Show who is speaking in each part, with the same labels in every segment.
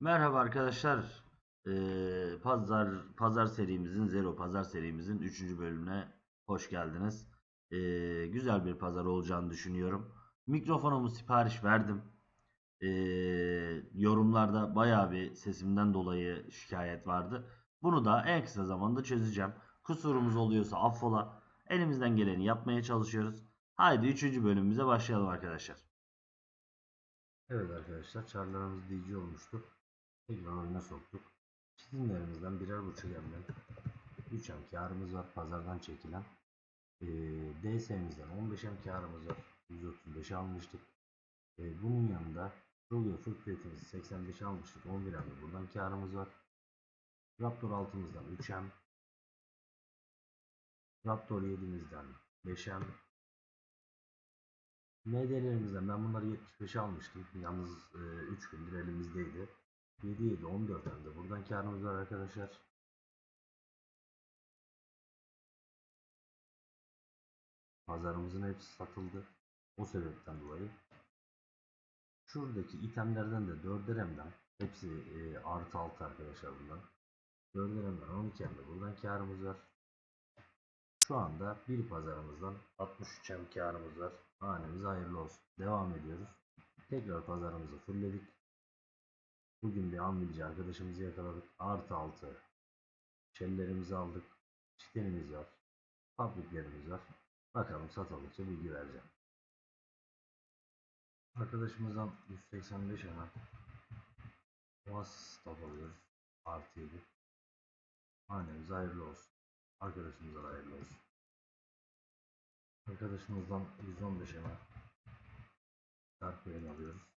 Speaker 1: Merhaba arkadaşlar. Ee, pazar pazar serimizin Zero pazar serimizin 3. bölümüne hoş geldiniz. Ee, güzel bir pazar olacağını düşünüyorum. Mikrofonumu sipariş verdim. Ee, yorumlarda bayağı bir sesimden dolayı şikayet vardı. Bunu da en kısa zamanda çözeceğim. Kusurumuz oluyorsa affola. Elimizden geleni yapmaya çalışıyoruz. Haydi 3. bölümümüze başlayalım arkadaşlar. Evet arkadaşlar çarlarımız DC olmuştu. Tekrar oyuna soktuk. Çizimlerimizden birer buçuk emden 3 em karımız var pazardan çekilen. Ee, DS'mizden 15 em karımız var. 135 almıştık. Ee, bunun yanında Rulio full plate'imizi 85 almıştık. 11 em buradan karımız var. Raptor altımızdan 3 em. Raptor 7'mizden 5 em. MD'lerimizden ben bunları 75 almıştım. Yalnız 3 gündür elimizdeydi. 7 7 14 hem de buradan karımız var arkadaşlar. Pazarımızın hepsi satıldı. O sebepten dolayı. Şuradaki itemlerden de 4'er hemden hepsi e, artı 6 arkadaşlar bunlar. 4'er hemden 12 hem de buradan karımız var. Şu anda bir pazarımızdan 63 hem karımız var. Hanemiz hayırlı olsun. Devam ediyoruz. Tekrar pazarımızı fullledik. Bugün bir ambilci arkadaşımızı yakaladık. Artı altı. Şellerimizi aldık. Çitenimiz var. Fabriklerimiz var. Bakalım satıldıkça bilgi vereceğim. Arkadaşımızdan 185 hemen. Stop alıyoruz. Artı 7. Hanemiz hayırlı olsun. Arkadaşımıza da hayırlı olsun. Arkadaşımızdan 115 hemen. Dark alıyoruz.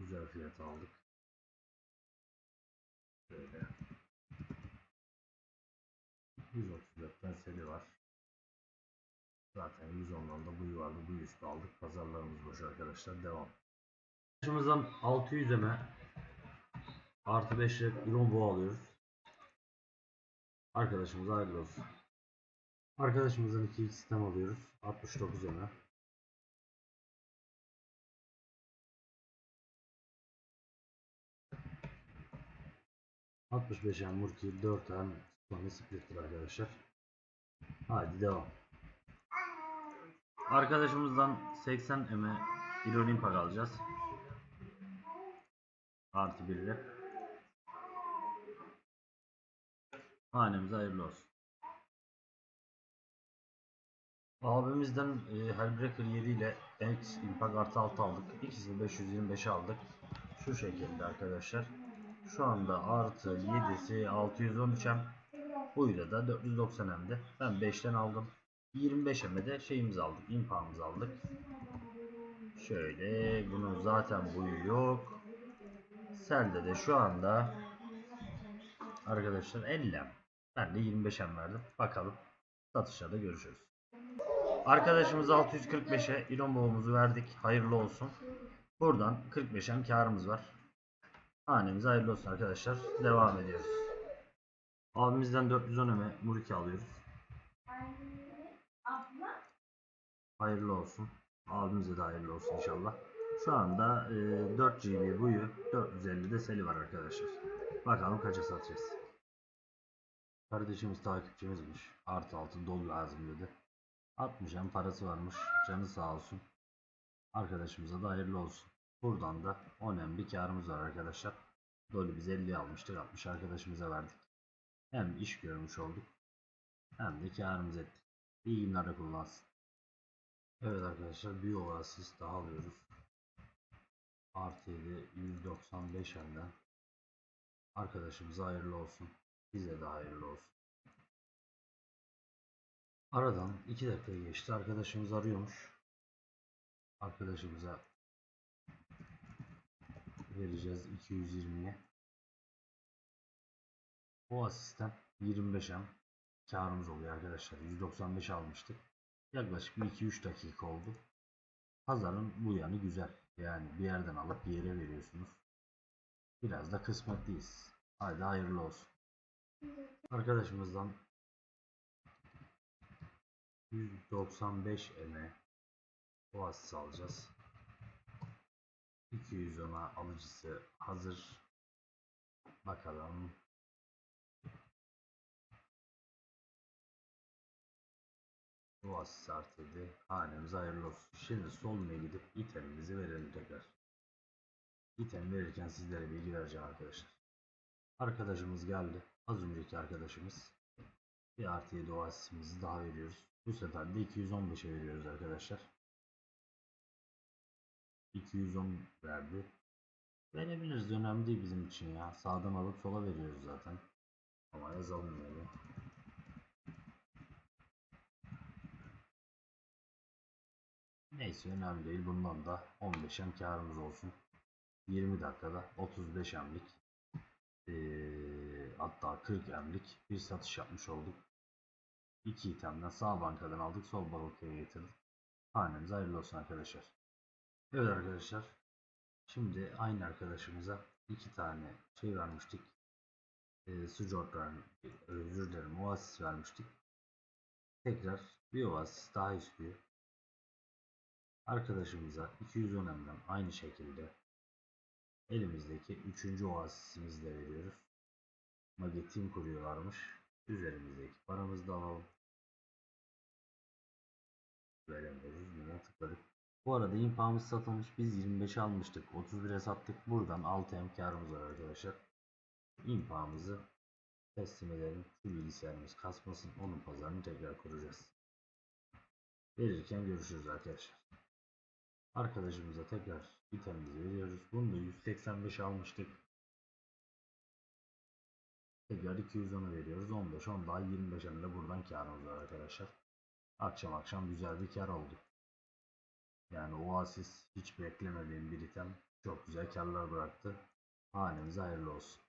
Speaker 1: Güzel fiyat aldık. Böyle. 134'ten seli var. Zaten 110'dan da buyu vardı. Bu üstü aldık. Pazarlarımız boş arkadaşlar. Devam. Başımızdan 600 eme artı 5 red iron boğa alıyoruz. Arkadaşımıza hayırlı olsun. Arkadaşımızdan 2 sistem alıyoruz. 69 eme. Altmış beş em Murki, 4 em Sony Splitter arkadaşlar. Haydi devam. Arkadaşımızdan 80 eme Iron Impact alacağız. Artı 1 ile. Hanemize hayırlı olsun. Abimizden e, Hellbreaker 7 ile X Impact artı 6 aldık. İkisini 525 aldık. Şu şekilde arkadaşlar. Şu anda artı 7'si 613 M. Buyla da 490 M'de. Ben 5'ten aldım. 25 M'e de şeyimizi aldık. Impact'ımızı aldık. Şöyle bunun zaten buyu yok. Selde de şu anda arkadaşlar 50 M. Ben de 25 M verdim. Bakalım satışlarda görüşürüz. Arkadaşımız 645'e ilon boğumuzu verdik. Hayırlı olsun. Buradan 45 em karımız var. Hanemize hayırlı olsun arkadaşlar. Devam ediyoruz. Abimizden 410 eme Muriki alıyoruz. Hayırlı olsun. Abimize de hayırlı olsun inşallah. Şu anda e, 4 GB buyu 450 de seli var arkadaşlar. Bakalım kaça satacağız. Kardeşimiz takipçimizmiş. Artı altı dolu lazım dedi. 60 hem parası varmış. Canı sağ olsun. Arkadaşımıza da hayırlı olsun. Buradan da 10 hem bir karımız var arkadaşlar. Dolu biz 50 almıştık. 60 arkadaşımıza verdik. Hem iş görmüş olduk. Hem de karımız ettik. İyi günlerde kullansın. Evet arkadaşlar bir oasis daha alıyoruz. Artı 7 195 hemden. Arkadaşımıza hayırlı olsun. Bize de hayırlı olsun. Aradan 2 dakika geçti. Arkadaşımız arıyormuş. Arkadaşımıza vereceğiz 220'ye. O asistan 25'em karımız oluyor arkadaşlar. 195 almıştık. Yaklaşık bir 2-3 dakika oldu. Pazarın bu yanı güzel. Yani bir yerden alıp bir yere veriyorsunuz. Biraz da kısmetliyiz. Haydi hayırlı olsun. Arkadaşımızdan 195 eme Oasis alacağız. 200 210'a alıcısı hazır. Bakalım. Bu asist artıydı. Hanemize hayırlı olsun. Şimdi sol menüye gidip itemimizi verelim tekrar. İtem verirken sizlere bilgi vereceğim arkadaşlar. Arkadaşımız geldi. Az önceki arkadaşımız. Bir artı 7 o asistimizi daha veriyoruz. Bu sefer de 215'e veriyoruz arkadaşlar. 210 verdi. Verebiliriz. Önemli değil bizim için ya. Sağdan alıp sola veriyoruz zaten. Ama yazalım böyle. Neyse önemli değil. Bundan da 15'em karımız olsun. 20 dakikada 35 emlik ee, hatta 40 emlik bir satış yapmış olduk. İki itemden sağ bankadan aldık sol bankaya getirdik. Hanemize hayırlı olsun arkadaşlar. Evet arkadaşlar. Şimdi aynı arkadaşımıza iki tane şey vermiştik. E, sucuk vermiştik. Özür dilerim. Oasis vermiştik. Tekrar bir oasis daha istiyor. Arkadaşımıza 210 emden aynı şekilde elimizdeki üçüncü oasisimizi de veriyoruz. Magetin kuruyorlarmış. Üzerimizdeki paramızı da alalım. Veremiyoruz. Buna tıkladık. Bu arada impağımız satılmış. Biz 25 almıştık. 31'e sattık. Buradan 6 em karımız var arkadaşlar. İmpağımızı teslim edelim. Şu bilgisayarımız kasmasın. Onun pazarını tekrar kuracağız. Verirken görüşürüz arkadaşlar. Arkadaşımıza tekrar itemimizi veriyoruz. Bunu da 185 almıştık. Tekrar 210'a veriyoruz. 15, 10 daha 25 de buradan karımız var arkadaşlar. Akşam akşam güzel bir kar oldu. Yani Oasis hiç beklemediğim bir item çok güzel karlar bıraktı. Hanemize hayırlı olsun.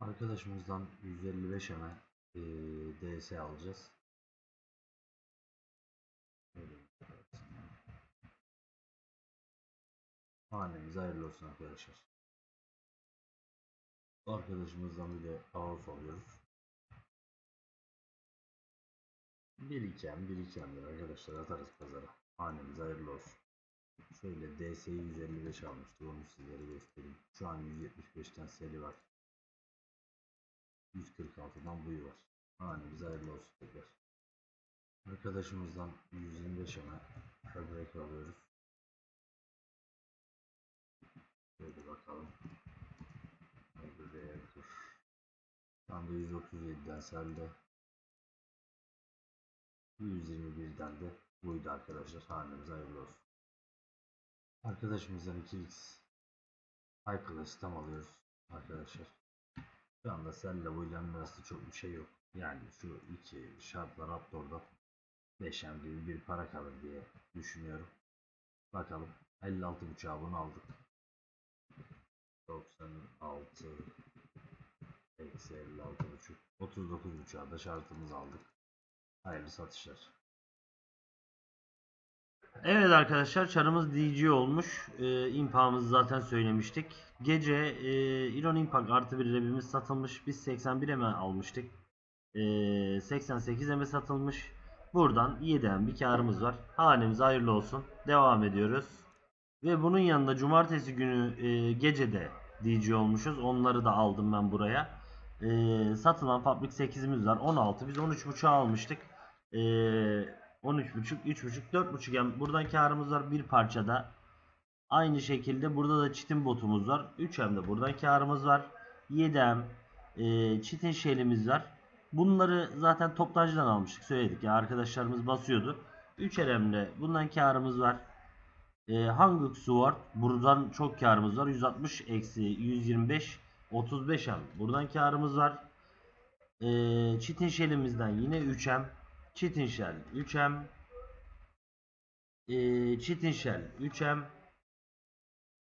Speaker 1: Arkadaşımızdan 155 hemen e, DS alacağız. Hanemize hayırlı olsun arkadaşlar. Arkadaşımızdan bir de kaos alıyoruz. Bir iken bir ikendir arkadaşlar atarız pazara. Hanemize hayırlı olsun. Şöyle DS'yi 155 almıştık onu sizlere göstereyim. Şu an 175'ten seri var. 146'dan buyu var. Hanemize hayırlı olsun tekrar. Arkadaşımızdan 125 hemen fabrek alıyoruz. Şöyle bakalım. Fabrik'e dur. Şu anda 137'den selde. 121'den de buydu arkadaşlar. Hanemize hayırlı olsun. Arkadaşımızdan 2x High Class sistem alıyoruz arkadaşlar. Şu anda selle ilanın arasında çok bir şey yok. Yani şu iki şartlar Raptor'da 5M gibi bir para kalır diye düşünüyorum. Bakalım 56 buçuğa bunu aldık. 96 eksi 56 buçuk 39 buçuğa da şartımızı aldık. Hayırlı satışlar. Evet arkadaşlar çarımız DJ olmuş. Ee, impağımızı zaten söylemiştik. Gece e, Iron Impact artı bir rebimiz satılmış. Biz 81 eme almıştık. Ee, 88 eme satılmış. Buradan 7 em bir karımız var. Hanemize hayırlı olsun. Devam ediyoruz. Ve bunun yanında cumartesi günü e, gecede DJ olmuşuz. Onları da aldım ben buraya. E, satılan Fabrik 8'imiz var. 16. Biz 13.5'a almıştık. E, 13.5, 3.5, 4.5 yani buradan karımız var bir parçada. Aynı şekilde burada da çitin botumuz var. 3M de buradan karımız var. 7M e, çitin şelimiz var. Bunları zaten toptancıdan almıştık söyledik ya arkadaşlarımız basıyordu. 3 RM'de bundan karımız var. E, Hanguk Sword buradan çok karımız var. 160 eksi 125 35 M buradan karımız var. E, çitin şelimizden yine 3M. Çitin shell 3M. E, çitin shell 3M.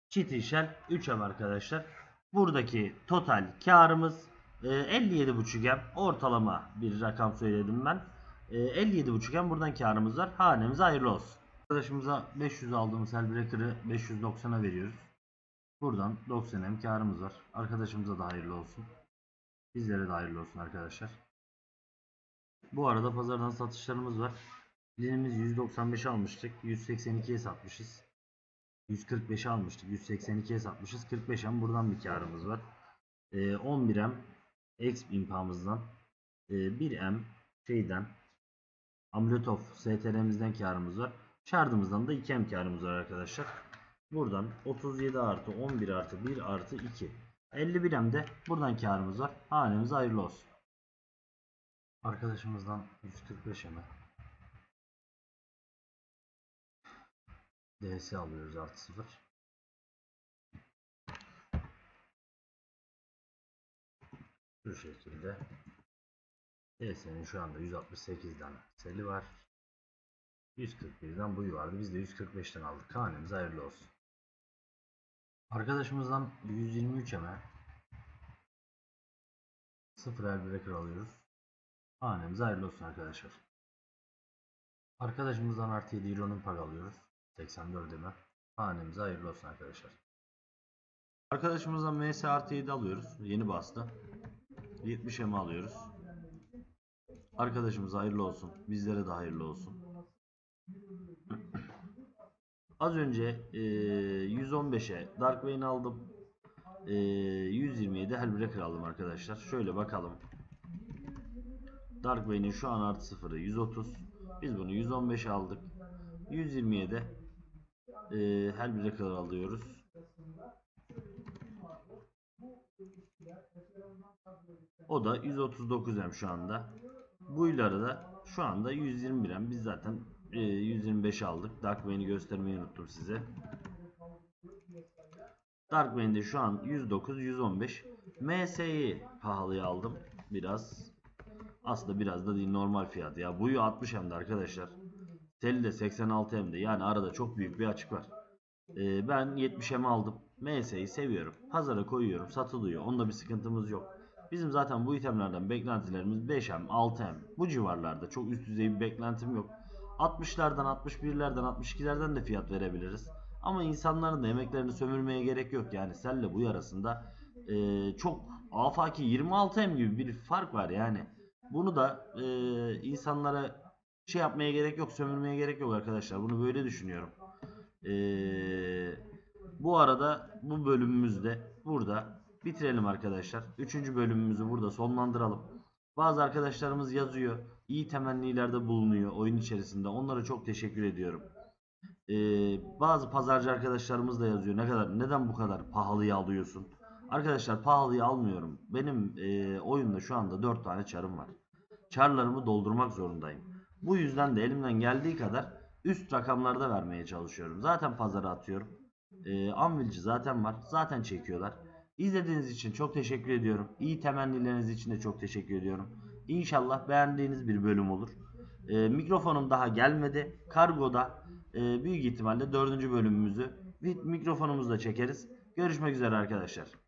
Speaker 1: Çitin shell 3M arkadaşlar. Buradaki total karımız e, 57.5 M. Ortalama bir rakam söyledim ben. E, 57.5 M buradan karımız var. Hanemize hayırlı olsun. Arkadaşımıza 500 aldığımız Hellbreaker'ı 590'a veriyoruz. Buradan 90 M karımız var. Arkadaşımıza da hayırlı olsun. Bizlere de hayırlı olsun arkadaşlar. Bu arada pazardan satışlarımız var. Linimiz 195 almıştık. 182'ye satmışız. 145'e almıştık. 182'ye satmışız. 45'e buradan bir karımız var. Ee, 11M Exp impamızdan e, 1M şeyden Amuletov STR'mizden karımız var. Shard'ımızdan da 2M karımız var arkadaşlar. Buradan 37 artı 11 artı 1 artı 2. 51 de buradan karımız var. Hanemiz hayırlı olsun. Arkadaşımızdan 145 eme DS alıyoruz artı 0. Şu şekilde DS'nin şu anda 168'den seli var. 141'den buyu vardı. Biz de 145'ten aldık. Hanemiz hayırlı olsun. Arkadaşımızdan 123 eme 0 el breaker alıyoruz. Hanemiz hayırlı olsun arkadaşlar. Arkadaşımızdan artı 7 Euro'nun pag alıyoruz. 84 eme. Hanemiz hayırlı olsun arkadaşlar. Arkadaşımızdan MS artı 7 alıyoruz. Yeni bastı. 70 eme alıyoruz. Arkadaşımız hayırlı olsun. Bizlere de hayırlı olsun. Az önce e, 115'e Dark Vayne aldım. E, 127 Hellbreaker aldım arkadaşlar. Şöyle bakalım. Dark Vayne'in şu an artı sıfırı 130. Biz bunu 115'e aldık. 127 e, Hellbreaker alıyoruz. O da 139M şu anda. Buyları da şu anda 121M. Biz zaten e, 125 aldık. Dark Vayne'i göstermeyi unuttum size. Dark Vayne'de şu an 109, 115. MS'yi pahalıya aldım. Biraz. Aslında biraz da değil normal fiyat. Ya buyu 60 hem de arkadaşlar. Teli de 86 hem de. Yani arada çok büyük bir açık var. Ee, ben 70 hem aldım. MS'yi seviyorum. Pazara koyuyorum. Satılıyor. Onda bir sıkıntımız yok. Bizim zaten bu itemlerden beklentilerimiz 5M, 6M. Bu civarlarda. Çok üst düzey bir beklentim yok. 60'lardan, 61'lerden, 62'lerden de fiyat verebiliriz. Ama insanların da emeklerini sömürmeye gerek yok. Yani senle bu arasında e, çok afaki 26M gibi bir fark var yani. Bunu da e, insanlara şey yapmaya gerek yok, sömürmeye gerek yok arkadaşlar. Bunu böyle düşünüyorum. E, bu arada bu bölümümüzde burada bitirelim arkadaşlar. Üçüncü bölümümüzü burada sonlandıralım. Bazı arkadaşlarımız yazıyor. iyi temennilerde bulunuyor oyun içerisinde. Onlara çok teşekkür ediyorum. Ee, bazı pazarcı arkadaşlarımız da yazıyor. Ne kadar neden bu kadar pahalıya alıyorsun? Arkadaşlar pahalıya almıyorum. Benim e, oyunda şu anda 4 tane çarım var. Çarlarımı doldurmak zorundayım. Bu yüzden de elimden geldiği kadar üst rakamlarda vermeye çalışıyorum. Zaten pazara atıyorum. E, Anvilci zaten var. Zaten çekiyorlar. İzlediğiniz için çok teşekkür ediyorum. İyi temennileriniz için de çok teşekkür ediyorum. İnşallah beğendiğiniz bir bölüm olur. E, mikrofonum daha gelmedi. Kargoda e, büyük ihtimalle dördüncü bölümümüzü mikrofonumuzla çekeriz. Görüşmek üzere arkadaşlar.